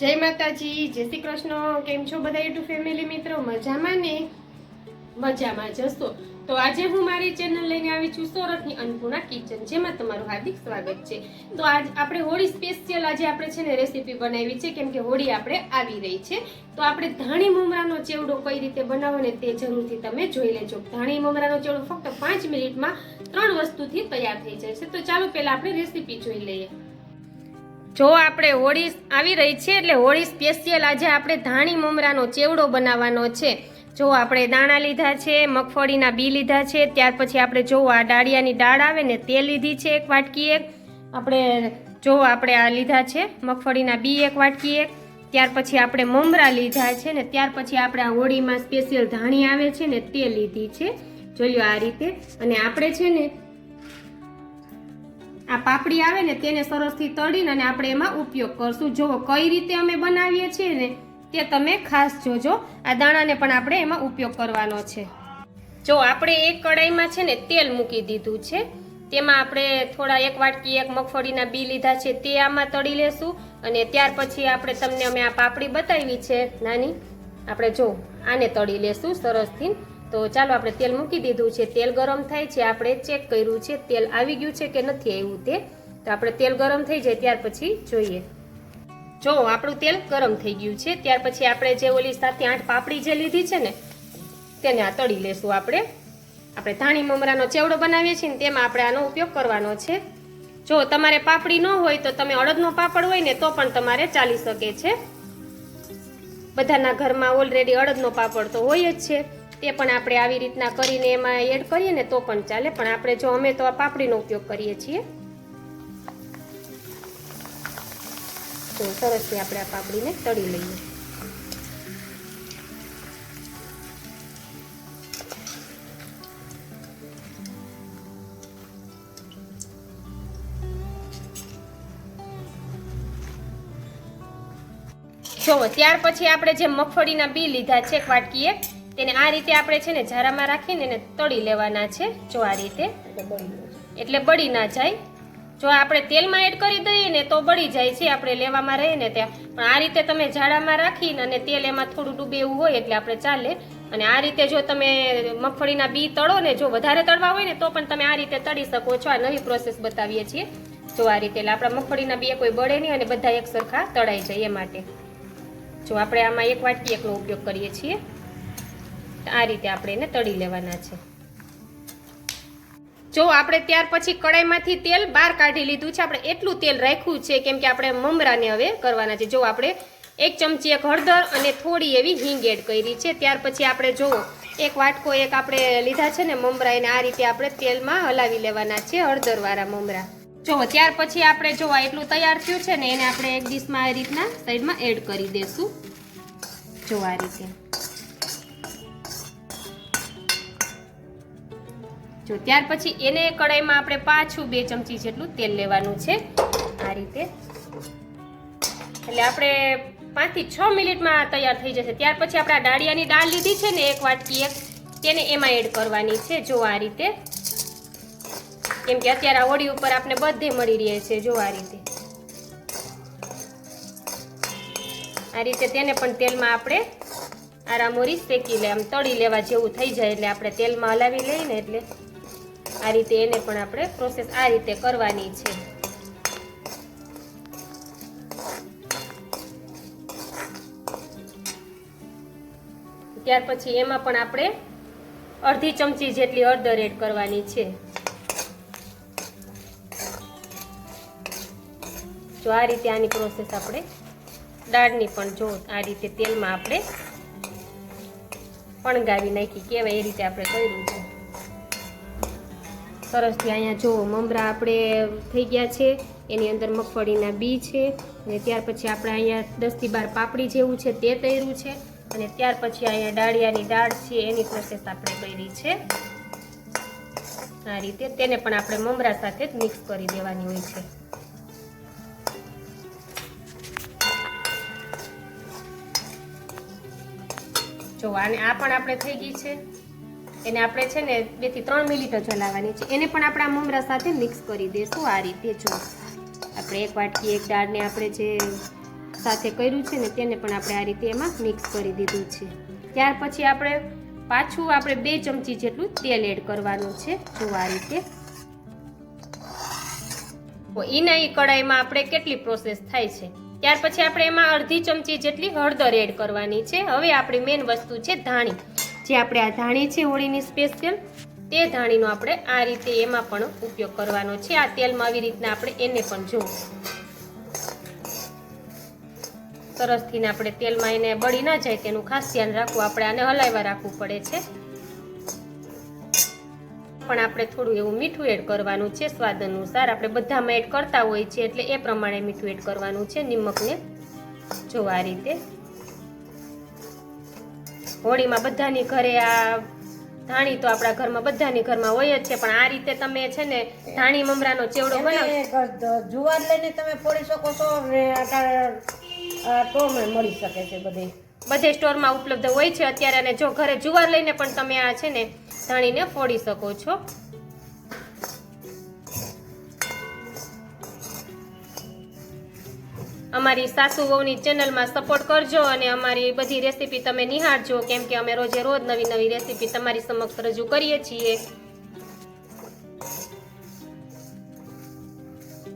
જય માતાજી, જય શ્રી કૃષ્ણ. કેમ છો બધા યુટ્યુબ ફેમિલી મિત્રો? મજામાં ને? મજામાં જશો તો આજે હું મારી ચેનલ લઈને આવી છું સોરઠની અન્નપૂર્ણા કિચન, જેમાં તમારું હાર્દિક સ્વાગત છે. તો આજ આપણે હોળી સ્પેશિયલ આજે આપણે છે ને રેસીપી બનાવી છે, કેમ કે હોળી આપણે આવી રહી છે. તો આપણે ધાણી મમરાનો ચેવડો કઈ રીતે બનાવો ને તે જરૂરથી તમે જોઈ લેજો. ધાણી મમરાનો ચેવડો ફક્ત પાંચ મિનિટમાં ત્રણ વસ્તુથી તૈયાર થઈ જાય છે. તો ચાલો પહેલાં આપણે રેસીપી જોઈ લઈએ. જો આપણે હોળી આવી રહી છે એટલે હોળી સ્પેશિયલ આજે આપણે ધાણી મમરાનો ચેવડો બનાવવાનો છે. જો આપણે દાણા લીધા છે, મગફળીના બી લીધા છે, ત્યાર પછી આપણે જો આ ડાળિયાની દાળ આવે ને તે લીધી છે એક વાટકી એક. આપણે જો આપણે આ લીધા છે, મગફળીના બી એક વાટકી એક. ત્યાર પછી આપણે મમરા લીધા છે ને ત્યાર પછી આપણે આ હોળીમાં સ્પેશિયલ ધાણી આવે છે ને તે લીધી છે. જોઈ લો આ રીતે. અને આપણે છે ને આ પાપડી આવે ને તેને સરસથી તળીને અને આપણે એમાં ઉપયોગ કરશું. જો કઈ રીતે અમે બનાવીએ છીએ ને તે તમે ખાસ જોજો. આ દાણાને પણ આપણે એમાં ઉપયોગ કરવાનો છે. જો, આપણે એક કડાઈમાં છે ને તેલ મૂકી દીધું છે. તેમાં આપણે થોડા એક વાટકી, એક મગફળીના બી લીધા છે તે આમાં તળી લેશું અને ત્યાર પછી આપણે તમને અમે આ પાપડી બતાવી છે. નાની, આપણે જો, આને તળી લેશું સરસથી. તો ચાલો આપણે તેલ મૂકી દીધું છે. તેલ ગરમ થાય છે. આપણે ચેક કર્યું છે. તેલ આવી ગયું છે કે નથી આવ્યું તે? તો આપણે તેલ ગરમ થઈ જાય ત્યાર પછી જોઈએ. જો આપણું તેલ ગરમ થઈ ગયું છે, ત્યાર પછી આપણે જે ઓલી સાથે આઠ પાપડી જે લીધી છે ને, તેને આ તળી લેશું આપણે. આપણે ધાણી મમરાનો ચેવડો બનાવીએ છીએ ને તેમાં આપણે આનો ઉપયોગ કરવાનો છે. જો તમારે પાપડી ન હોય તો તમે અડદનો પાપડ હોય ને તો પણ તમારે ચાલી શકે છે. બધાના ઘરમાં ઓલરેડી અડદનો પાપડ તો હોય જ છે. તે પણ આપણે આવી રીતના કરીને એમાં એડ કરીએ ને તો પણ ચાલે. પણ આપણે જો અમે તો આ પાપડીનો ઉપયોગ કરીએ છીએ. તો સરસથી આપણે આ પાપડીને તળી લઈએ. જો ત્યાર પછી આપણે જે મગફળીના બી લીધા છે, એક વાટકી એક તેને આ રીતે આપણે છે ને ઝારામાં રાખીને એને તળી લેવાના છે. જો આ રીતે. એટલે બળી ના જાય. જો આપણે તેલમાં એડ કરી દઈએ ને તો બળી જાય છે. આપણે લેવામાં રહીએ ને ત્યાં. પણ આ રીતે તમે જાડામાં રાખીને અને તેલ એમાં થોડું ડૂબે એવું હોય એટલે આપણે ચાલે. અને આ રીતે જો તમે મગફળીના બી તળો ને જો વધારે તળવા હોય ને તો પણ તમે આ રીતે તળી શકો છો. આ નવી પ્રોસેસ બતાવીએ છીએ. જો આ રીતે એટલે આપણા મગફળીના બી કોઈ બળે નહીં અને બધા એક સરખા તળાઈ જાય એ માટે. જો આપણે આમાં એક વાટકી એકનો ઉપયોગ કરીએ છીએ. આ રીતે આપણે એને તળી લેવાના છે. જો આપણે ત્યાર પછી કડાઈમાંથી તેલ બહાર કાઢી લીધું છે, આપણે એટલું તેલ રાખ્યું છે કેમ કે આપણે મમરાને હવે કરવાના છે. જો આપણે એક ચમચી એક હળદર અને થોડી એવી હિંગ એડ કરી છે, ત્યાર પછી આપણે જો એક વાટકો એક આપણે લીધા છે ને મમરા, એને આ રીતે આપણે તેલમાં હલાવી લેવાના છે હળદરવાળા મમરા. જો, ત્યાર પછી આપણે જો એટલું તૈયાર થયું છે ને, એને આપણે એક ડીશમાં આ રીતના સાઈડમાં એડ કરી દઈશું જો આ રીતે. જો ત્યાર પછી એને કડાઈમાં આપણે પાછું બે ચમચી જેટલું તેલ લેવાનું છે. આ રીતે. એટલે આપણે પાંચથી છ મિનિટમાં તૈયાર થઈ જશે. ત્યાર પછી આપણે આ ડાળિયાની દાળ લીધી છે ને, એક વાટકી એક, તેને એમાં એડ કરવાની છે. જો આ રીતે. કેમ કે અત્યારે આ હોળી ઉપર આપણે બધે મળી રહે છે. જો આ રીતે. આ રીતે તેને પણ તેલમાં આપણે આરામોરી શેકી લે. આમ તળી લેવા જેવું થઈ જાય એટલે આપણે તેલમાં હલાવી લઈએ ને એટલે આ રીતે એને પણ આપણે પ્રોસેસ આ રીતે કરવાની છે. ત્યાર પછી એમાં પણ આપણે અડધી ચમચી જેટલી હળદર એડ કરવાની છે. જો આ રીતે આની પ્રોસેસ આપણે દાળની પણ જો આ રીતે તેલમાં આપણે પણગાવી નાખી, કેવાય એ રીતે આપણે કર્યું છે. સરસથી અહીંયા જુઓ મમરા આપણે થઈ ગયા છે. એની અંદર મગફળીના બી છે. અને ત્યાર પછી આપણે અહીંયા દસથી બાર પાપડી જેવું છે તે તૈરું છે. અને ત્યાર પછી અહીંયા ડાળિયાની દાળ છે, એની પ્રોસેસ આપણે કરી છે. આ રીતે તેને પણ આપણે મમરા સાથે જ મિક્સ કરી દેવાની હોય છે. જો આને આ પણ આપણે થઈ ગઈ છે. એને આપણે છે ને બેથી ત્રણ મિનિટ જ હલાવવાની છે. એને પણ આપણે મમરા સાથે મિક્સ કરી દઈશું આ રીતે જો. આપણે એક વાટકી, એક દાળને આપણે જે સાથે કર્યું છે ને તેને પણ આપણે આ રીતે એમાં મિક્સ કરી દીધું છે. ત્યાર પછી આપણે પાછું આપણે બે ચમચી જેટલું તેલ એડ કરવાનું છે. જો આ રીતે. એના એ કડાઈમાં આપણે કેટલી પ્રોસેસ થાય છે? ત્યાર પછી આપણે એમાં અડધી ચમચી જેટલી હળદર એડ કરવાની છે. હવે આપણી મેઇન વસ્તુ છે ધાણી. જે આપણે આ ધાણી છે, હોળીની સ્પેશિયલ તે ધાણીનો આપણે આ રીતે એમાં પણ ઉપયોગ કરવાનો છે. આ તેલમાં આવી રીતના આપણે એને પણ જો સરસથી આપણે તેલમાં એને બળી ના જાય તેનું ખાસ ધ્યાન રાખવું. આપણે આને હલાવવા રાખવું પડે છે. પણ આપણે થોડું એવું મીઠું એડ કરવાનું છે, સ્વાદ અનુસાર. આપણે બધામાં એડ કરતા હોય છે, એટલે એ પ્રમાણે મીઠું એડ કરવાનું છે, નિમકને. જો આ રીતે હોળીમાં બધાની ઘરે આ ધાણી તો આપણા ઘરમાં બધાની ઘરમાં હોય જ છે પણ આ રીતે તમે છે ને ધાણી મમરાનો ચેવડો બનાવો. જુવાર લઈને તમે ફોડી શકો છો ને ટોમે મળી શકે છે બધે. બધે સ્ટોરમાં ઉપલબ્ધ હોય છે અત્યારે અને જો ઘરે જુવાર લઈને પણ તમે આ છે ને ધાણીને ફોડી શકો છો. અમારી સાસુ વહુની ચેનલમાં સપોર્ટ કરજો અને અમારી બધી રેસીપી તમે નિહાળજો, કેમ કે અમે રોજે રોજ નવી નવી રેસીપી તમારી સમક્ષ રજૂ કરીએ છીએ.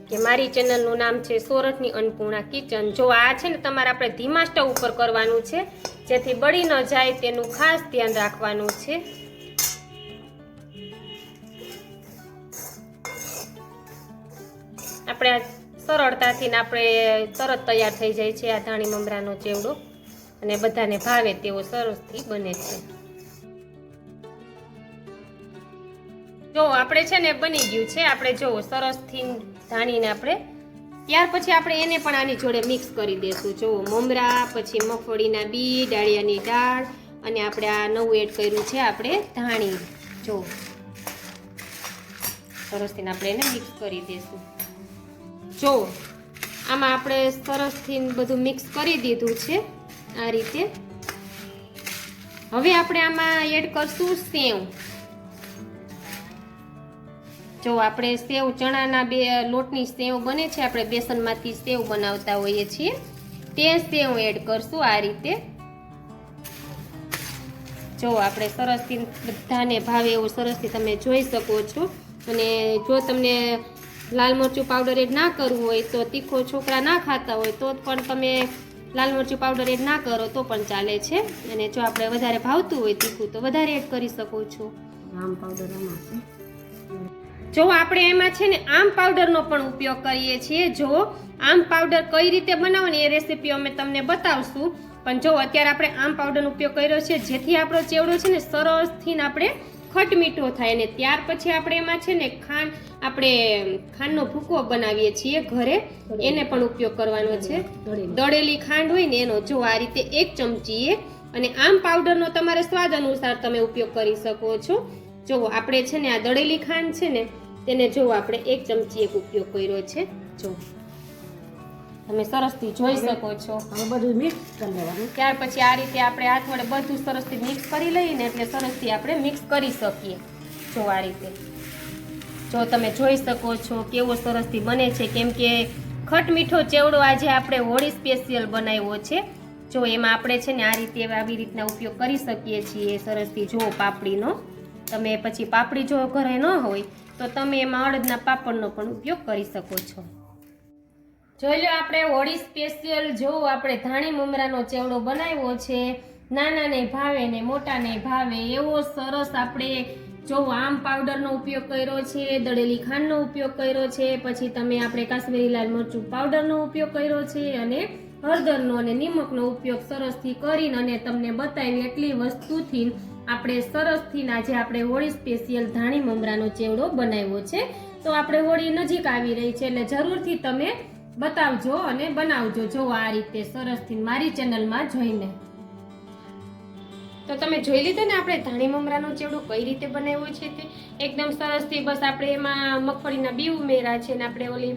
કે મારી ચેનલનું નામ છે સોરઠની અન્નપૂર્ણા કિચન. જો આ છે ને તમારે આપણે ધીમા સ્ટવ ઉપર કરવાનું છે, જેથી બળી ન જાય તેનું ખાસ ધ્યાન રાખવાનું છે. આપણે સરળતાથી આપણે તરત તૈયાર થઈ જાય છે આ ધાણી મમરાનો ચેવડો. અને બધાને ભાવે તેવો સરસથી બને છે. જો આપણે છે ને બની ગયું છે, આપણે જોવો સરસથી ધાણીને આપણે ત્યાર પછી આપણે એને પણ આની જોડે મિક્સ કરી દઈશું જોવો મમરા, પછી મગફળીના બી ડાળિયાની દાળ અને આપણે આ નવું એડ કર્યું છે આપણે ધાણી. જો સરસથી આપણે એને મિક્સ કરી દઈશું જો, આમાં આપણે સરસથી બધું મિક્સ કરી દીધું છે આ રીતે. હવે આપણે આમાં એડ કરશું સેવ. જો, આપણે સેવ, ચણાના બે, લોટની સેવ બને છે, આપણે બેસનમાંથી સેવ બનાવતા હોઈએ છીએ. તે સેવ એડ કરશું આ રીતે. જો, આપણે સરસથી બધાને ભાવે એવું સરસથી તમે જોઈ શકો છો. અને જો તમને લાલ મરચું પાવડર એડ ના કરવું હોય તો તીખો છોકરા ના ખાતા હોય તો પણ તમે લાલ મરચું પાવડર એડ ના કરો તો પણ ચાલે છે. અને જો આપણે વધારે ભાવતું હોય તીખું તો વધારે એડ કરી શકો છો. આમ પાવડર આમાં જો આપણે એમાં છે ને આમ પાવડરનો પણ ઉપયોગ કરીએ છીએ. જો આમ પાવડર કઈ રીતે બનાવવાની એ રેસીપી અમે તમને બતાવશું. પણ જો અત્યારે આપણે આમ પાવડરનો ઉપયોગ કર્યો છે જેથી આપણો ચેવડો છે ને સરસથી ને આપણે ખટ મીઠો થાય અને ત્યાર પછી આપણે એમાં છે ને ખાંડ આપણે ખાંડનો ભૂકો બનાવીએ છીએ ઘરે. એને પણ ઉપયોગ કરવાનો છે. દળેલી. ખાંડ હોય ને એનો જો આ રીતે એક ચમચીએ અને આમ પાવડરનો તમારે સ્વાદ અનુસાર તમે ઉપયોગ કરી શકો છો. જો આપણે છે ને આ દળેલી ખાંડ છે ને તેને જો આપણે એક ચમચી એક ઉપયોગ કર્યો છે. જો. તમે સરસથી જોઈ શકો છો. હવે બધું મિક્સ કરી લેવાનું. ત્યાર પછી આ રીતે આપણે હાથ વડે બધું સરસથી મિક્સ કરી લઈએ ને એટલે સરસથી આપણે મિક્સ કરી શકીએ. જો આ રીતે. જો તમે જોઈ શકો છો કેવો સરસથી બને છે. કેમ કે ખટ મીઠો ચેવડો આજે આપણે હોળી સ્પેશિયલ બનાવ્યો છે. જો એમાં આપણે છે ને આ રીતે આવી રીતના ઉપયોગ કરી શકીએ છીએ સરસથી જો પાપડીનો. તમે પછી પાપડી જો ઘરે ન હોય તો તમે એમાં અડદના પાપડનો પણ ઉપયોગ કરી શકો છો. જોઈ લો આપણે હોળી સ્પેશિયલ જો આપણે ધાણી મમરાનો ચેવડો બનાવ્યો છે. નાનાને ભાવે ને મોટાને ભાવે, એવો સરસ આપણે જો આમ પાવડરનો ઉપયોગ કર્યો છે, દળેલી ખાંડનો ઉપયોગ કર્યો છે, પછી તમે આપણે કાશ્મીરી લાલ મરચું પાવડરનો ઉપયોગ કર્યો છે અને હળદરનો અને નિમકનો ઉપયોગ સરસથી કરીને અને તમને બતાવી એટલી વસ્તુથી આપણે સરસથી આજે આપણે હોળી સ્પેશિયલ ધાણી મમરાનો ચેવડો બનાવ્યો છે. તો આપણે હોળી નજીક આવી રહી છે એટલે જરૂરથી તમે બતાવજો અને બનાવજો. જો આ રીતે સરસથી મારી ચેનલમાં જોઈને. તો તમે જોઈ લીધો ને આપણે ધાણી મમરાનું ચેવડું કઈ રીતે બનાવ્યું છે તે? એકદમ સરસથી બસ આપણે એમાં મગફળીના બી ઉમેરા છે ને આપણે ઓલી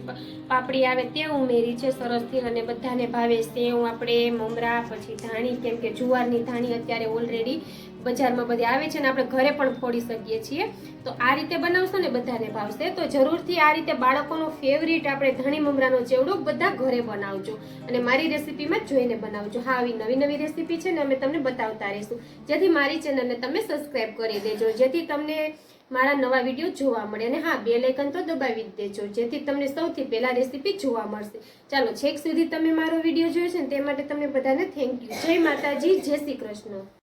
પાપડી આવે તે ઉમેરી છે સરસથી અને બધાને ભાવે સેવ, આપણે મમરા, પછી ધાણી, કેમ કે જુવારની ધાણી અત્યારે ઓલરેડી બજારમાં બધી આવે છે ને આપણે ઘરે પણ ફોડી શકીએ છીએ. તો આ રીતે બનાવશો ને બધાને ભાવશે. તો જરૂરથી આ રીતે બાળકોનો ફેવરિટ આપણે ધણી મમરાનો ચેવડો બધા ઘરે બનાવજો. અને મારી રેસીપીમાં જોઈને બનાવજો. હા, આવી નવી નવી રેસીપી છે ને અમે તમને બતાવતા રહીશું. જેથી મારી ચેનલને તમે સબસ્ક્રાઈબ કરી દેજો. જેથી તમને મારા નવા વીડિયો જોવા મળે. અને હા બે લાઇકન તો દબાવી જ દેજો. જેથી તમને સૌથી પહેલાં રેસીપી જોવા મળશે. ચાલો છેક સુધી તમે મારો વીડિયો જોયો છે ને તે માટે તમને બધાને થેન્ક યુ જય માતાજી, જય શ્રી કૃષ્ણ.